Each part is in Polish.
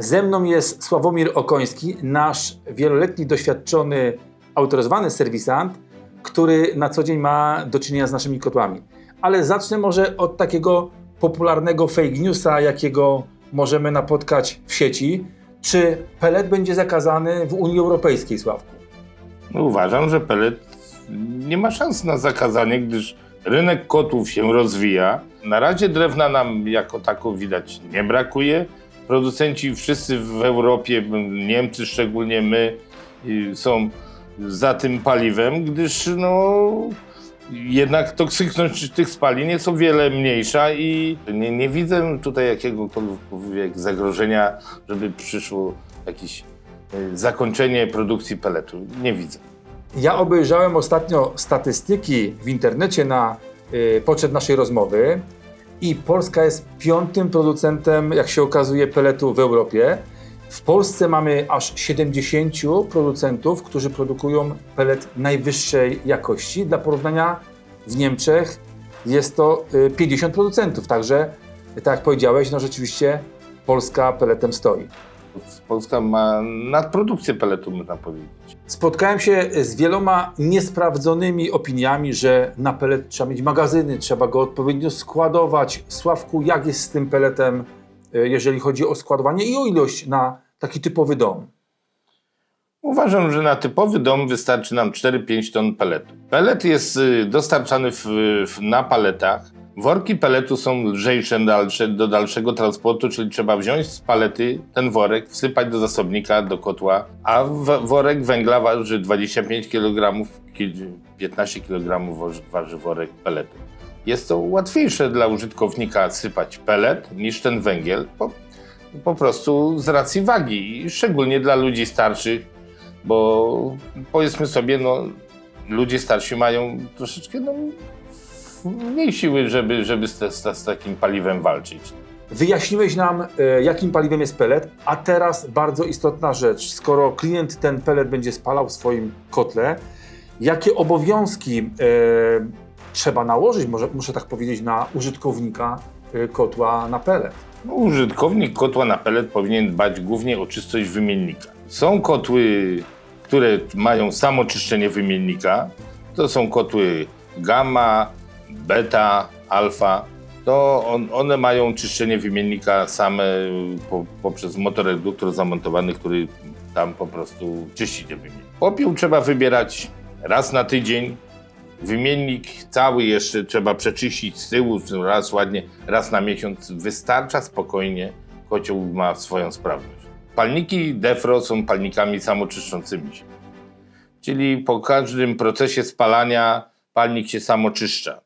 Ze mną jest Sławomir Okoński, nasz wieloletni doświadczony autoryzowany serwisant, który na co dzień ma do czynienia z naszymi kotłami. Ale zacznę może od takiego popularnego fake newsa, jakiego możemy napotkać w sieci. Czy pelet będzie zakazany w Unii Europejskiej, Sławku? No, uważam, że pelet nie ma szans na zakazanie, gdyż rynek kotłów się rozwija. Na razie drewna nam jako tako widać nie brakuje. Producenci wszyscy w Europie, Niemcy szczególnie my, y, są za tym paliwem, gdyż no, jednak toksyczność tych spalin jest o wiele mniejsza i nie, nie widzę tutaj jakiegokolwiek zagrożenia, żeby przyszło jakieś y, zakończenie produkcji peletu. Nie widzę. Ja obejrzałem ostatnio statystyki w internecie na y, poczet naszej rozmowy i Polska jest piątym producentem, jak się okazuje, peletu w Europie. W Polsce mamy aż 70 producentów, którzy produkują pelet najwyższej jakości. Dla porównania w Niemczech jest to y, 50 producentów, także tak jak powiedziałeś, no rzeczywiście Polska peletem stoi. Polska ma nadprodukcję peletu, można powiedzieć. Spotkałem się z wieloma niesprawdzonymi opiniami, że na pelet trzeba mieć magazyny, trzeba go odpowiednio składować. Sławku, jak jest z tym peletem, y, jeżeli chodzi o składowanie i o ilość na taki typowy dom? Uważam, że na typowy dom wystarczy nam 4-5 ton peletu. Pelet jest y, dostarczany w, w, na paletach. Worki peletu są lżejsze dalsze, do dalszego transportu, czyli trzeba wziąć z palety ten worek, wsypać do zasobnika, do kotła, a worek węgla waży 25 kg, 15 kg waży, worek peletu. Jest to łatwiejsze dla użytkownika sypać pelet niż ten węgiel, po, po prostu z racji wagi, szczególnie dla ludzi starszych, bo powiedzmy sobie, no, ludzie starsi mają troszeczkę no, mniej siły, żeby, żeby z, z, z takim paliwem walczyć. Wyjaśniłeś nam, e, jakim paliwem jest pelet, a teraz bardzo istotna rzecz. Skoro klient ten pelet będzie spalał w swoim kotle, jakie obowiązki e, trzeba nałożyć, może, muszę tak powiedzieć, na użytkownika e, kotła na pelet? No, użytkownik kotła na pelet powinien dbać głównie o czystość wymiennika. Są kotły, które mają samoczyszczenie wymiennika. To są kotły gamma, beta, alfa. To on, one mają czyszczenie wymiennika same po, poprzez motoreduktor zamontowany, który tam po prostu czyści te wymienniki. Popiół trzeba wybierać raz na tydzień. Wymiennik cały jeszcze trzeba przeczyścić z tyłu raz ładnie, raz na miesiąc. Wystarcza spokojnie, kocioł ma swoją sprawność. Palniki Defro są palnikami samoczyszczącymi się. Czyli po każdym procesie spalania palnik się samoczyszcza.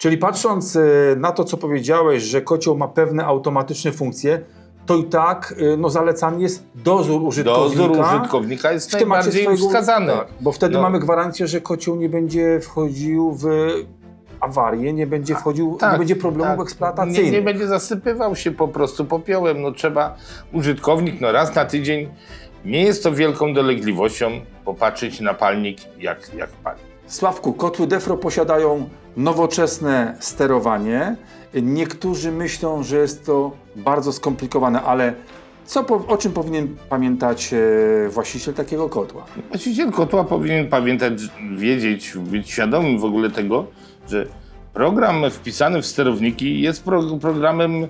Czyli patrząc e, na to, co powiedziałeś, że kocioł ma pewne automatyczne funkcje, to i tak e, no, zalecany jest dozór użytkownika. Dozór użytkownika jest w najbardziej swojego- wskazany. Tak, bo wtedy No. mamy gwarancję, że kocioł nie będzie wchodził w awarię, nie będzie wchodził, nie będzie problemów tak. eksploatacyjnych. Nie, nie będzie zasypywał się po prostu popiołem. No trzeba, użytkownik no raz na tydzień, nie jest to wielką dolegliwością popatrzeć na palnik, jak, jak pali. Sławku, kotły Defro posiadają nowoczesne sterowanie. Niektórzy myślą, że jest to bardzo skomplikowane, ale co, o czym powinien pamiętać e, właściciel takiego kotła? Właściciel kotła powinien pamiętać, wiedzieć, być świadomym w ogóle tego, że program wpisany w sterowniki jest pro, programem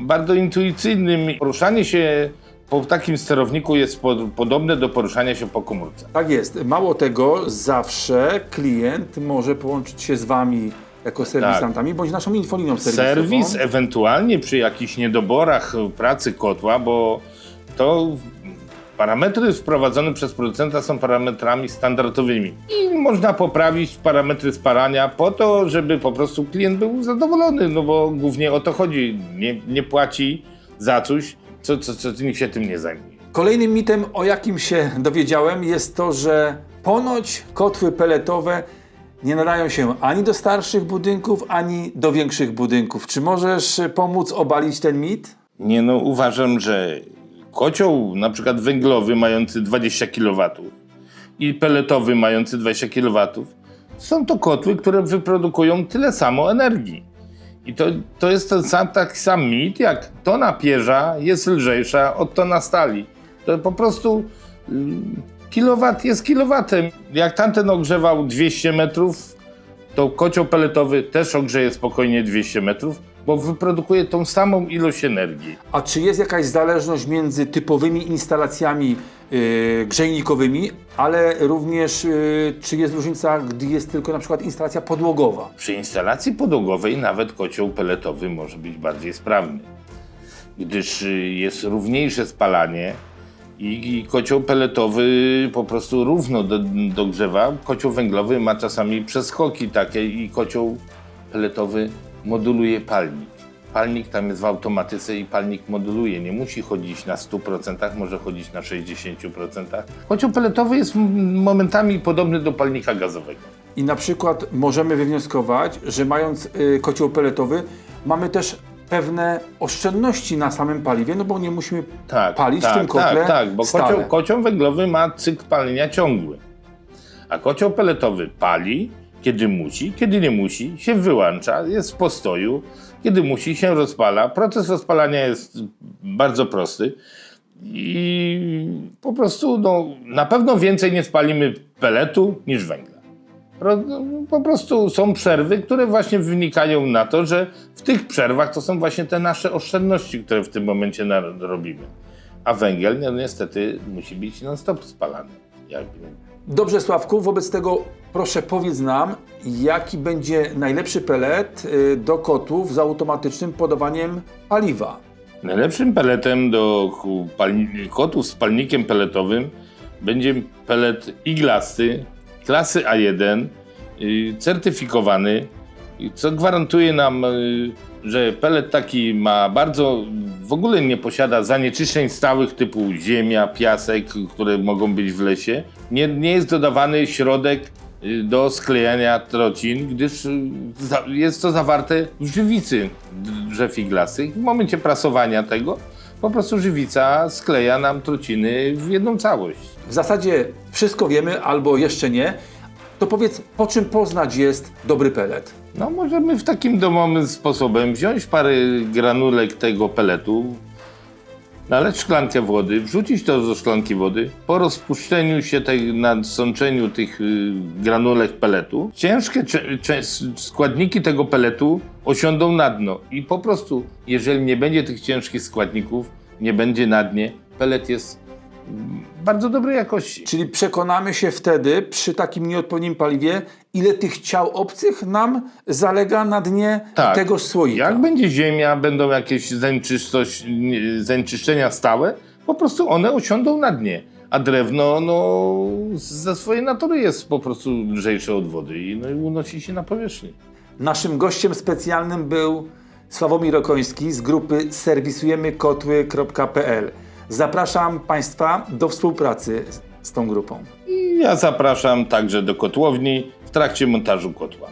bardzo intuicyjnym. Poruszanie się po takim sterowniku jest po, podobne do poruszania się po komórce. Tak jest. Mało tego, zawsze klient może połączyć się z Wami jako serwisantami, bądź naszą infolinią serwisową. Serwis ewentualnie przy jakichś niedoborach pracy kotła, bo to parametry wprowadzone przez producenta są parametrami standardowymi i można poprawić parametry spalania po to, żeby po prostu klient był zadowolony, no bo głównie o to chodzi. Nie, nie płaci za coś, co, co, co nikt się tym nie zajmuje. Kolejnym mitem, o jakim się dowiedziałem, jest to, że ponoć kotły peletowe nie nadają się ani do starszych budynków, ani do większych budynków. Czy możesz pomóc obalić ten mit? Nie no, uważam, że kocioł na przykład węglowy mający 20 kW i peletowy mający 20 kW są to kotły, które wyprodukują tyle samo energii. I to, to jest ten sam, taki sam mit, jak tona pierza jest lżejsza od tona stali. To po prostu y, kilowat jest kilowatem. Jak tamten ogrzewał 200 metrów, to kocioł peletowy też ogrzeje spokojnie 200 metrów, bo wyprodukuje tą samą ilość energii. A czy jest jakaś zależność między typowymi instalacjami grzejnikowymi, ale również yy, czy jest różnica, gdy jest tylko na przykład instalacja podłogowa? Przy instalacji podłogowej nawet kocioł peletowy może być bardziej sprawny, gdyż y, jest równiejsze spalanie i kocioł peletowy po prostu równo do, dogrzewa. Kocioł węglowy ma czasami przeskoki takie i kocioł peletowy moduluje palnik. Palnik tam jest w automatyce i palnik moduluje. Nie musi chodzić na 100%, może chodzić na 60%. Kocioł peletowy jest momentami podobny do palnika gazowego. I na przykład możemy wywnioskować, że mając y, kocioł peletowy, mamy też pewne oszczędności na samym paliwie, no bo nie musimy tak, palić tak, w tym kotle Tak, tak, bo stale. kocioł, kocioł węglowy ma cykl palenia ciągły. A kocioł peletowy pali, kiedy musi, kiedy nie musi, się wyłącza, jest w postoju, kiedy musi, się rozpala. Proces rozpalania jest bardzo prosty i po prostu no, na pewno więcej nie spalimy peletu niż węgla. No, Po prostu są przerwy, które właśnie wynikają na to, że w tych przerwach to są właśnie te nasze oszczędności, które w tym momencie robimy. A węgiel no, niestety musi być non-stop spalany. Jakby. Dobrze, Sławku, wobec tego proszę powiedz nam, jaki będzie najlepszy pelet y, do kotłów z automatycznym podawaniem paliwa. Najlepszym peletem do kotów z palnikiem peletowym będzie pelet iglasty klasy A1, y, certyfikowany, co gwarantuje nam, y, że pelet taki ma bardzo, w ogóle nie posiada zanieczyszczeń stałych typu ziemia, piasek, które mogą być w lesie. Nie, nie jest dodawany środek y, do sklejania trocin, gdyż y, jest to zawarte w żywicy drzew iglastych. W momencie prasowania tego po prostu żywica skleja nam trociny w jedną całość. W zasadzie wszystko wiemy, albo jeszcze nie. To powiedz, po czym poznać jest dobry pelet? No możemy w takim domowym sposobem wziąć parę granulek tego peletu, nalać szklankę wody, wrzucić to do szklanki wody. Po rozpuszczeniu się, tej, nadsączeniu tych y, granulek peletu, ciężkie składniki tego peletu osiądą na dno. I po prostu, jeżeli nie będzie tych ciężkich składników, nie będzie na dnie, pelet jest bardzo dobrej jakości. Czyli przekonamy się wtedy przy takim nieodpowiednim paliwie, ile tych ciał obcych nam zalega na dnie Tak. tegoż słoika. Jak będzie ziemia, będą jakieś zanieczyszczenia stałe, po prostu one osiądą na dnie. A drewno, no, ze swojej natury jest po prostu lżejsze od wody i, no, i unosi się na powierzchnię. Naszym gościem specjalnym był Sławomir Okoński z grupy serwisujemykotły.pl. Zapraszam Państwa do współpracy z- tą grupą. Ja zapraszam także do kotłowni w trakcie montażu kotła.